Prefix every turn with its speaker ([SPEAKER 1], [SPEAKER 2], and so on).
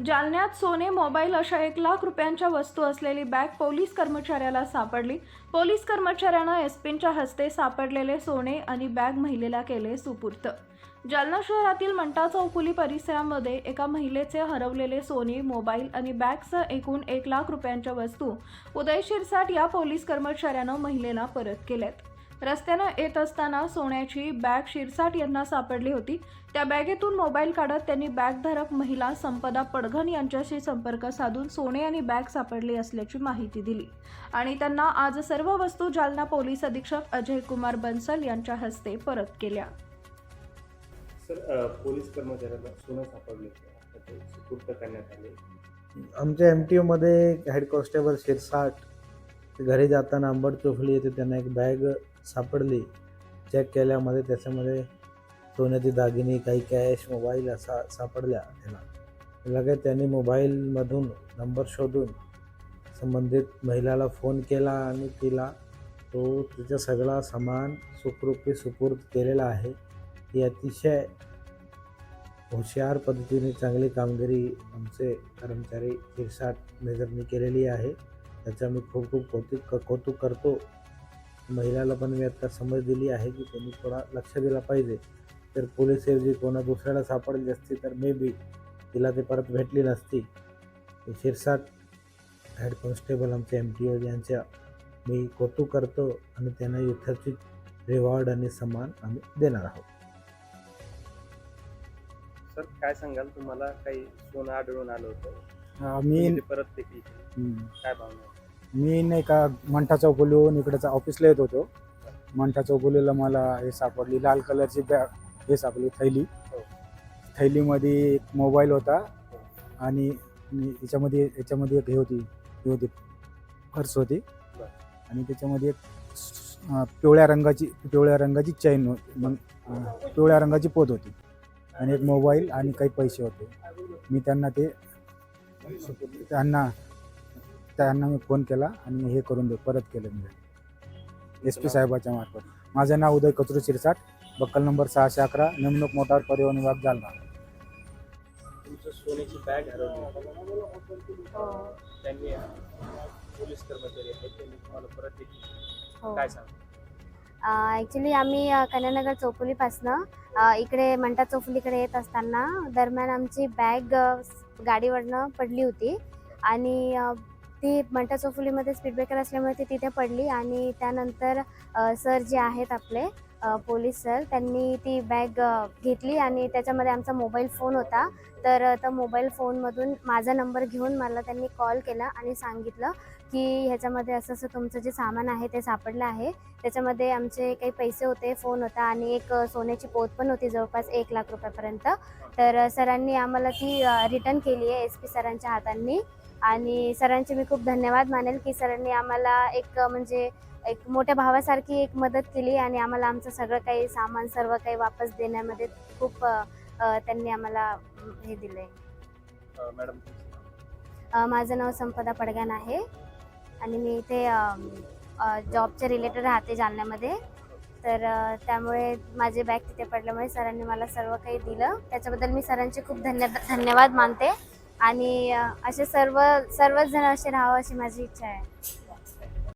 [SPEAKER 1] जालन्यात सोने मोबाईल अशा एक लाख रुपयांच्या वस्तू असलेली बॅग पोलीस कर्मचाऱ्याला सापडली. पोलीस कर्मचाऱ्यानं एसपींच्या हस्ते सापडलेले सोने आणि बॅग महिलेला केले सुपूर्त जालना शहरातील मंटा चौफुली परिसरामध्ये एका महिलेचे हरवलेले सोने मोबाईल आणि बॅगसह एकूण एक लाख रुपयांच्या वस्तू उदय शिरसाट या पोलीस कर्मचाऱ्यानं महिलेला परत केल्यात. रस्त्यानं येत असताना सोन्याची बॅग शिरसाट यांना सापडली होती. त्या बॅगेतून मोबाईल काढत त्यांनी बॅगधारक महिला संपदा पडघन यांच्याशी संपर्क साधून सोने आणि बॅग सापडली असल्याची माहिती दिली. आणि त्यांना आज सर्व वस्तू जालना पोलीस अधीक्षक अजय कुमार बन्सल यांच्या हस्ते परत केल्या.
[SPEAKER 2] सर अ, पोलीस कर्मचाऱ्याला सोनं सापडले आता ते सुपूर्त करण्यात आले.
[SPEAKER 3] आमच्या एम टी ओमध्ये हेड कॉन्स्टेबल शिरसाट घरी जाताना अंबड चोफली येथे त्यांना एक बॅग सापडली. चेक केल्यामध्ये त्याच्यामध्ये सोन्याची दागिने काही कॅश मोबाईल असा सापडल्या त्याला. लगेच त्यांनी मोबाईलमधून नंबर शोधून संबंधित महिलाला फोन केला आणि तिला तो तिचा सगळा सामान सुखरूपी सुपूर्द केलेला आहे. ही अतिशय हुशार पद्धतीने चांगली कामगिरी आमचे कर्मचारी शिरसाट मेजरनी केलेली आहे. त्याचा मी खूप खूप कौतुक कौतुक करतो. महिलाला पण मी आता समज दिली आहे की त्यांनी थोडा लक्ष दिला पाहिजे तर पोलीसऐवजी कोणा दुसऱ्याला सापडली असती तर मे बी तिला ते परत भेटली नसती शिरसाट हेड कॉन्स्टेबल आमचे एम टी ओ यांच्या मी कौतुक करतो आणि त्यांना यथोचित रिवॉर्ड आणि सन्मान आम्ही देणार आहोत
[SPEAKER 2] सर काय सांगाल तुम्हाला काही सोनं आढळून आलं होतं
[SPEAKER 4] मी
[SPEAKER 2] तुम्ही ते परत देखील केलं.
[SPEAKER 4] हम्म.
[SPEAKER 2] काय भावना आहे?
[SPEAKER 4] मी नाही का मंठा चौफुलीहून इकडचं ऑफिसला येत होतो. मंठा चौफुलीला मला हे सापडली. लाल कलरची बॅग हे सापडली थैली.
[SPEAKER 2] हो.
[SPEAKER 4] थैलीमध्ये एक मोबाईल होता आणि याच्यामध्ये याच्यामध्ये एक हे होती हे होती पर्स होती. आणि त्याच्यामध्ये एक पिवळ्या रंगाची पिवळ्या रंगाची चैन होती मग पिवळ्या रंगाची पोत होती. आणि एक मोबाईल आणि काही पैसे होते. मी त्यांना ते त्यांना त्यांना मी फोन केला आणि हे करून दे परत केलं मी. एस पी साहेबाच्या मार्फत. माझं नाव उदय कचरू शिरसाट. बक्कल नंबर सहाशे अकरा. नेमणूक मोटार परिवहन विभाग जालना.
[SPEAKER 2] तुमचं सोन्याची बॅग हरवली. त्यांनी अ, पोलीस कर्मचारी आहेत त्यांनी तुम्हाला परत देखील
[SPEAKER 5] हो.
[SPEAKER 2] काय सांग
[SPEAKER 5] ॲक्च्युली आम्ही कन्यानगर चौफुलीपासनं इकडे मंटा चौफुलीकडे येत असताना दरम्यान आमची बॅग गाडीवरनं पडली होती. आणि ती मंटा चौफुलीमध्ये स्पीड ब्रेकर असल्यामुळे ती तिथे पडली आणि त्यानंतर सर जे आहेत आपले पोलीस सर त्यांनी ती बॅग घेतली आणि त्याच्यामध्ये आमचा मोबाईल फोन होता. तर त्या मोबाईल फोनमधून माझा नंबर घेऊन मला त्यांनी कॉल केला आणि सांगितलं की ह्याच्यामध्ये असं असं तुमचं जे सामान आहे ते सापडलं आहे. त्याच्यामध्ये आमचे काही पैसे होते फोन होता आणि एक सोन्याची पोत पण होती जवळपास एक लाख रुपयापर्यंत. तर सरांनी आम्हाला ती रिटर्न केली आहे एस पी सरांच्या हातांनी. आणि सरांचे मी खूप धन्यवाद मानेल की सरांनी आम्हाला एक म्हणजे एक मोठ्या भावासारखी एक मदत केली आणि आम्हाला आमचं सगळं काही सामान सर्व काही वापस देण्यामध्ये खूप त्यांनी आम्हाला हे दिलं आहे
[SPEAKER 2] अ, मॅडम तुमचं नाव?
[SPEAKER 5] माझं नाव संपदा पडगाण आहे आणि मी इथे जॉबच्या रिलेटेड राहते जालन्यामध्ये. तर त्यामुळे माझे बॅग तिथे पडल्यामुळे सरांनी मला सर्व काही दिलं. त्याच्याबद्दल मी सरांचे खूप धन्य धन्यवाद मानते. आणि असे सर्व सर्वच जण असे राहावं अशी माझी इच्छा आहे.